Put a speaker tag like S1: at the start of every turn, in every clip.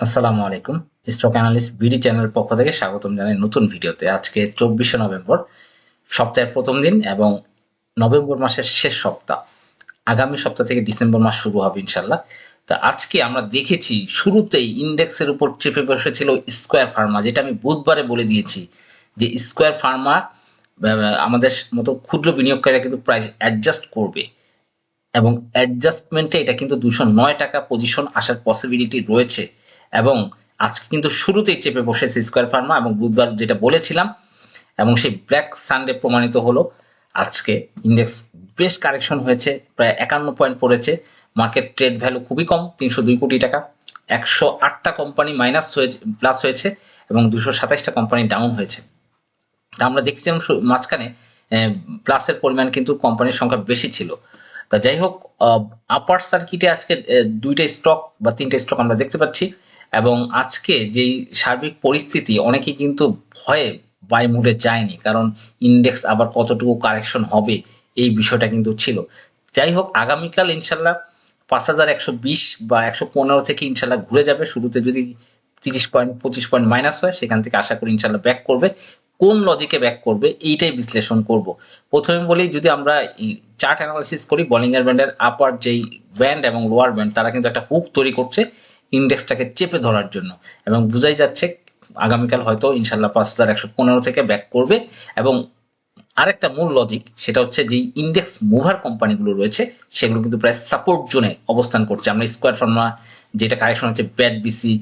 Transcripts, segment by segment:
S1: আসসালামু আলাইকুম। Stock analyst BD চ্যানেলের পক্ষ থেকে স্বাগতম জানাই নতুন ভিডিওতে। আজকে চব্বিশে নভেম্বর, সপ্তাহের প্রথম দিন এবং নভেম্বর মাসের শেষ সপ্তাহ। আগামী সপ্তাহ থেকে ডিসেম্বর মাস শুরু হবে ইনশাল্লাহ তা আজকে আমরা দেখেছি, শুরুতেই ইন্ডেক্সের উপর চেপে বসেছিল স্কোয়ার ফার্মা, যেটা আমি বুধবারে বলে দিয়েছি যে স্কোয়ার ফার্মা আমাদের মতো ক্ষুদ্র বিনিয়োগকারীরা কিন্তু প্রাইস অ্যাডজাস্ট করবে। এবং অ্যাডজাস্টমেন্টে এটা কিন্তু দুশো নয় টাকা পজিশন আসার পসিবিলিটি রয়েছে। এবং আজকে কিন্তু শুরুতেই চেপে বসেছে স্কোয়ার ফার্মা এবং বুধবার যেটা বলেছিলাম, এবং সেই ব্ল্যাক সানডে প্রমাণিত হলো। আজকে ইন্ডেক্স বেশ কারেকশন হয়েছে, প্রায় একান্ন পয়েন্ট পড়েছে। মার্কেট ট্রেড ভ্যালু খুবই কম, তিনশো দুই কোটি টাকা। একশো আটটা কোম্পানি মাইনাস হয়েছে প্লাস হয়েছে, এবং দুশো সাতাইশটা কোম্পানি ডাউন হয়েছে। তা আমরা দেখছিলাম মাঝখানে প্লাসের পরিমাণ কিন্তু কোম্পানির সংখ্যা বেশি ছিল। তা যাই হোক আপার সার্কিটে আজকে দুইটা স্টক বা তিনটা স্টক আমরা দেখতে পাচ্ছি। এবং আজকে যেই সার্বিক পরিস্থিতি অনেকেই কিন্তু ভয়ে বাই মুডে যায়নি, কারণ ইন্ডেক্স আবার কতটুকু কারেকশন হবে এই বিষয়টা কিন্তু ছিল। যাই হোক, আগামীকাল ইনশাল্লাহ পাঁচ হাজার একশো বিশ বা একশো পনেরো থেকে ইনশাল্লাহ ঘুরে যাবে। শুরুতে যদি তিরিশ পয়েন্ট, পঁচিশ পয়েন্ট মাইনাস হয়, সেখান থেকে আশা করি ইনশাল্লাহ ব্যাক করবে। কোন লজিকে ব্যাক করবে, এইটাই বিশ্লেষণ করব। প্রথমে বলি, যদি আমরা চার্ট অ্যানালাইসিস করি বলিংয়ের ব্যান্ডের আপার যেই ব্যান্ড এবং লোয়ার ব্যান্ড তারা কিন্তু একটা হুক তৈরি করছে। ইন্ডেক্সটাকে চেপে ধরার জন্য। এবং বোঝাই যাচ্ছে, আগামীকাল হয়তো ইনশাল্লাহ পাঁচ হাজার একশো পনেরো থেকে ব্যাক করবে। এবং আরেকটা মূল লজিক সেটা হচ্ছে যে ইন্ডেক্স মুভার কোম্পানিগুলো রয়েছে, সেগুলো কিন্তু প্রায় সাপোর্ট জোনে অবস্থান করছে। আমরা স্কোয়ার ফার্মা যেটা কারেকশন হচ্ছে ব্যাট বিসি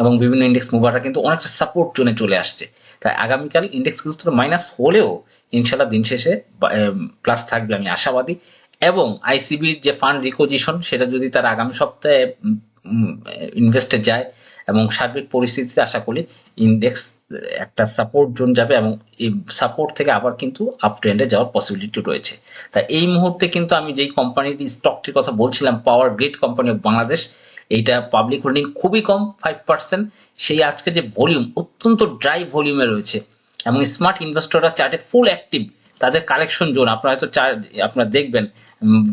S1: এবং বিভিন্ন ইন্ডেক্স মুভাররা কিন্তু অনেকটা সাপোর্ট জোনে চলে আসছে। তাই আগামীকাল ইন্ডেক্স কিছুটা মাইনাস হলেও ইনশাল্লাহ দিন শেষে প্লাস থাকবে আমি আশাবাদী। এবং আইসিবির যে ফান্ড রিকোজিশন সেটা যদি তার আগামী সপ্তাহে ইনভেস্টে যায় এবং সার্বিক পরিস্থিতিতে আশা করি ইন্ডেক্স একটা সাপোর্ট জোন যাবে এবং এই সাপোর্ট থেকে আবার কিন্তু আপ ট্রেন্ডে যাওয়ার পসিবিলিটি রয়েছে। তাই এই মুহূর্তে কিন্তু আমি যেই কোম্পানির স্টকটির কথা বলছিলাম Power Grid Company of Bangladesh এইটা পাবলিক হোল্ডিং খুবই কম ফাইভ পার্সেন্ট সেই আজকে যে ভলিউম অত্যন্ত ড্রাই ভলিউমে রয়েছে এবং স্মার্ট ইনভেস্টররা চার্টে ফুল অ্যাক্টিভ তাদের কালেকশন জোন আপনারা হয়তো চার, আপনারা দেখবেন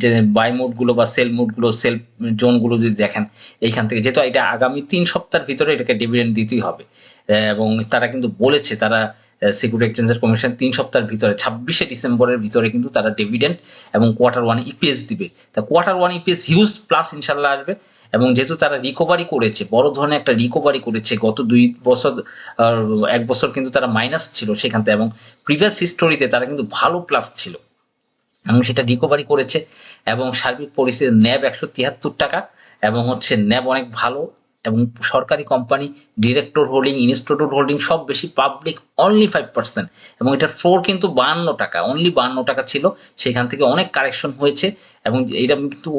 S1: যে বাই মোডগুলো বা সেল মোডগুলো সেল জোনগুলো যদি দেখেন, এইখান থেকে যেহেতু এটা আগামী তিন সপ্তাহের ভিতরে এটাকে ডিভিডেন্ড দিতেই হবে। এবং তারা কিন্তু বলেছে, তারা সিকিউরিটি এক্সচেঞ্জের কমিশন তিন সপ্তাহের ভিতরে, ছাব্বিশে ডিসেম্বরের ভিতরে কিন্তু তারা ডিভিডেন্ড এবং কোয়ার্টার ওয়ান ইপিএস দিবে। তা quarter one EPS huge plus ইনশাল্লাহ আসবে এবং যেহেতু তারা রিকভারি করেছে, বড় ধরনের একটা রিকভারি করেছে, গত দুই বছর এক বছর কিন্তু তারা মাইনাস ছিল সেখান থেকে এবং প্রিভিয়াস হিস্টোরিতে তারা কিন্তু ভালো প্লাস ছিল। এবং সেটা রিকভারি করেছে এবং সার্বিক পরিস্থিতি ন্যাব একশো তিয়াত্তর টাকা এবং হচ্ছে ন্যাব অনেক ভালো এবং সরকারি company director holding institute holding সব বেশি পাবলিক অনলি ফাইভ পার্সেন্ট এবং এটার ফ্লোর কিন্তু বাহান্ন টাকা অনলি বাহান্ন টাকা ছিল। সেখান থেকে অনেক কারেকশন হয়েছে এবং এটা কিন্তু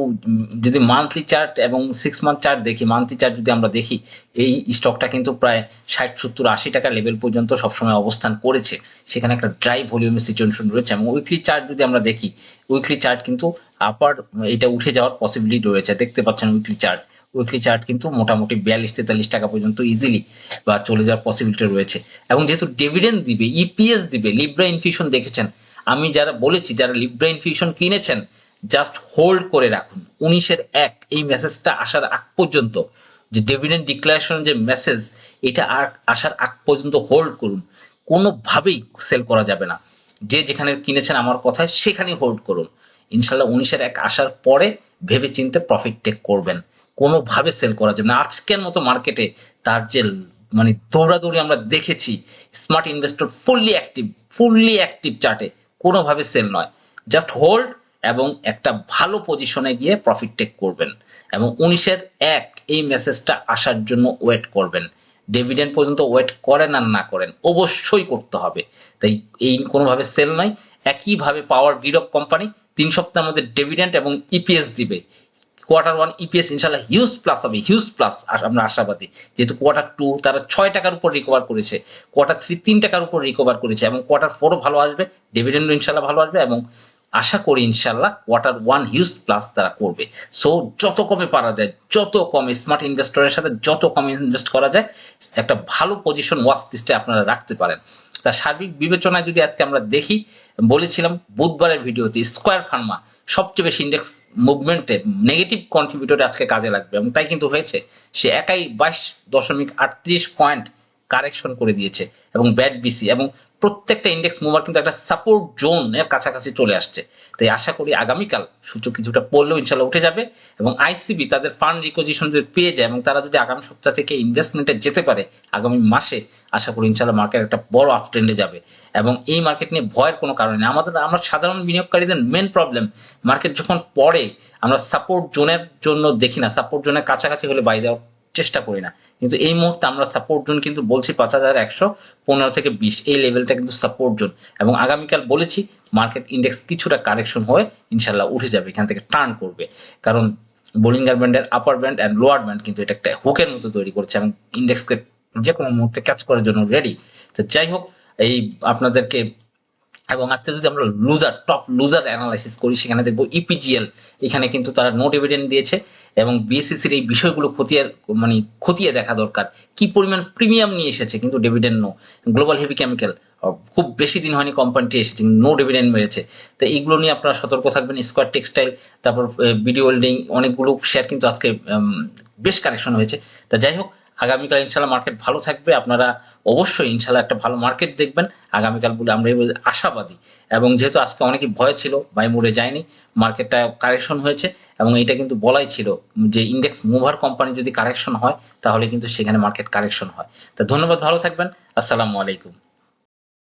S1: যদি মান্থলি চার্ট এবং সিক্স মান্থ চার্ট দেখি মান্থলি চার্ট যদি আমরা দেখি, এই স্টকটা কিন্তু প্রায় ষাট, সত্তর, আশি টাকা লেভেল পর্যন্ত সবসময় অবস্থান করেছে। সেখানে একটা ড্রাই ভলিউমের সিচুয়েশন রয়েছে এবং উইকলি চার্ট যদি আমরা দেখি উইকলি চার্ট কিন্তু আপার এটা উঠে যাওয়ার পসিবিলিটি রয়েছে। দেখতে পাচ্ছেন উইকলি চার্ট উইকলি চার্ট কিন্তু মোটামুটি বিয়াল্লিশ, তেতাল্লিশ টাকা পর্যন্ত ইজিলি বা চলে যাওয়ার পসিবিলিটি রয়েছে। এবং যেহেতু ডিভিডেন্ড দিবে ইপিএস দিবে লিব্রা ইনফিউশন দেখেছেন, আমি যারা বলেছি, যারা লিব্রা ইনফিউশন কিনেছেন জাস্ট হোল্ড করে রাখুন। উনিশের এক, এই মেসেজটা আসার আগ পর্যন্ত, যে ডিভিডেন্ড ডিক্লারেশন যে মেসেজ এটা আসার আগ পর্যন্ত হোল্ড করুন। কোনোভাবেই সেল করা যাবে না। যে যেখানে কিনেছেন আমার কথায়, সেখানেই হোল্ড করুন। ইনশাল্লাহ উনিশের এক আসার পরে ভেবে চিন্তে প্রফিট টেক করবেন। কোনোভাবে সেল করা যাবে না। আজকের মতো মার্কেটে তার যে মানে দৌড়াদৌড়ি আমরা দেখেছি smart investor fully active fully active চার্টে কোনোভাবে সেল নয়। জাস্ট হোল্ড এবং একটা ভালো পজিশনে গিয়ে প্রফিট টেক করবেন এবং উনিশের এক এই মেসেজটা আসার জন্য ওয়েট করবেন। ডিভিডেন্ড পর্যন্ত ওয়েট করেন আর না করেন, অবশ্যই করতে হবে। তাই এই কোনোভাবে সেল নয়। একইভাবে পাওয়ার গ্রিড অফ কোম্পানি তিন সপ্তাহের মধ্যে ডিভিডেন্ড এবং ইপিএস দিবে। কোয়ার্টার ওয়ান ইপিএস ইনশাল্লাহ হিউজ প্লাস হবে হিউজ প্লাস আমরা আশাবাদী। যেহেতু কোয়ার্টার টু তারা ছয় টাকার উপর রিকভার করেছে কোয়ার্টার থ্রি তিন টাকার উপর রিকভার করেছে এবং কোয়ার্টার ফোরও ভালো আসবে ডিভিডেন্ড ইনশাল্লাহ ভালো আসবে এবং আশা করি ইনশাল্লাহ কোয়ার্টার ওয়ান হিউজ প্লাস তারা করবে। সো যত কমে পারা যায়, যত কমে স্মার্ট ইনভেস্টরের সাথে যত কমে ইনভেস্ট করা যায়, একটা ভালো পজিশন ওয়াচ লিস্টে আপনারা রাখতে পারেন। তা সার্বিক বিবেচনায় যদি আজকে আমরা দেখি, বলেছিলাম বুধবারের ভিডিওতে স্কোয়ার ফার্মা সবচেয়ে বেশি ইন্ডেক্স মুভমেন্টে নেগেটিভ কন্ট্রিবিউটর আজকে কাজে লাগবে। এবং তাই কিন্তু হয়েছে, সে একাই বাইশ দশমিক আটত্রিশ পয়েন্ট কারেকশন করে দিয়েছে এবং ব্যাট বিসি এবং প্রত্যেকটা ইন্ডেক্স মুভার কিন্তু একটা সাপোর্ট জোন এর কাছাকাছি চলে আসছে। তাই আশা করি আগামীকাল সূচক কিছুটা পড়লেও ইনশাল্লাহ উঠে যাবে এবং আইসিবি তাদের ফান্ড রিকোজিশন যদি পেয়ে যায় এবং তারা যদি আগামী সপ্তাহ থেকে ইনভেস্টমেন্টে যেতে পারে, আগামী মাসে, আশা করি ইনশাল্লাহ মার্কেট একটা বড় আপ ট্রেন্ডে যাবে। এবং এই মার্কেট নিয়ে ভয়ের কোনো কারণ নেই। আমাদের, আমরা সাধারণ বিনিয়োগকারীদের মেন প্রবলেম মার্কেট যখন পড়ে, আমরা সাপোর্ট জোনের জন্য দেখি না। সাপোর্ট জোনের কাছাকাছি হলে বাই দেওয়ার চেষ্টা করি না। কিন্তু এই মুহূর্তে আমরা সাপোর্ট জোন কিন্তু বলছি পাঁচ হাজার একশো পনেরো থেকে বিশ। এই লেভেলটা কিন্তু সাপোর্ট জোন এবং আগামীকাল বলেছি মার্কেট ইন্ডেক্স কিছুটা কারেকশন হয়ে ইনশাল্লাহ উঠে যাবে, এখান থেকে টার্ন করবে। কারণ বোলিঙ্গার ব্যান্ডের upper band and lower band কিন্তু এটা একটা হুকের মতো তৈরি করছে এবং ইন্ডেক্সকে যে কোনো মুহূর্তে ক্যাচ করার জন্য রেডি তো যাই হোক, এই আপনাদেরকে এবং আজকে যদি আমরা লুজার টপ লুজার অ্যানালাইসিস করি, সেখানে দেখব ইপিজিএল এখানে কিন্তু তারা নো ডিভিডেন্ড দিয়েছে। এবং বিএসসিসির এই বিষয়গুলো খতিয়ে মানে খতিয়ে দেখা দরকার। কি পরিমাণ প্রিমিয়াম নিয়ে এসেছে কিন্তু dividend no Global Heavy Chemical খুব বেশি দিন হয়নি কোম্পানিটি এসেছে নো ডিভিডেন্ড মেরেছে। তো এইগুলো নিয়ে আপনারা সতর্ক থাকবেন স্কোয়ার টেক্সটাইল তারপর বিডি হোল্ডিং অনেকগুলো শেয়ার কিন্তু আজকে বেশ কারেকশন হয়েছে। তা যাই হোক আগামীকাল ইনশাল্লাহ মার্কেট ভালো থাকবে। আপনারা অবশ্যই ইনশাল্লাহ একটা ভালো মার্কেট দেখবেন। আগামীকাল বলে আমরা এই আশাবাদী। এবং যেহেতু আজকে অনেকে ভয় ছিল বাই মোড়ে যায়নি মার্কেটটা কারেকশন হয়েছে, এবং এটা কিন্তু বলাই ছিল যে ইন্ডেক্স মুভার কোম্পানি যদি কারেকশন হয়, তাহলে কিন্তু সেখানে মার্কেট কারেকশন হয়। তা ধন্যবাদ, ভালো থাকবেন। আসসালামু আলাইকুম।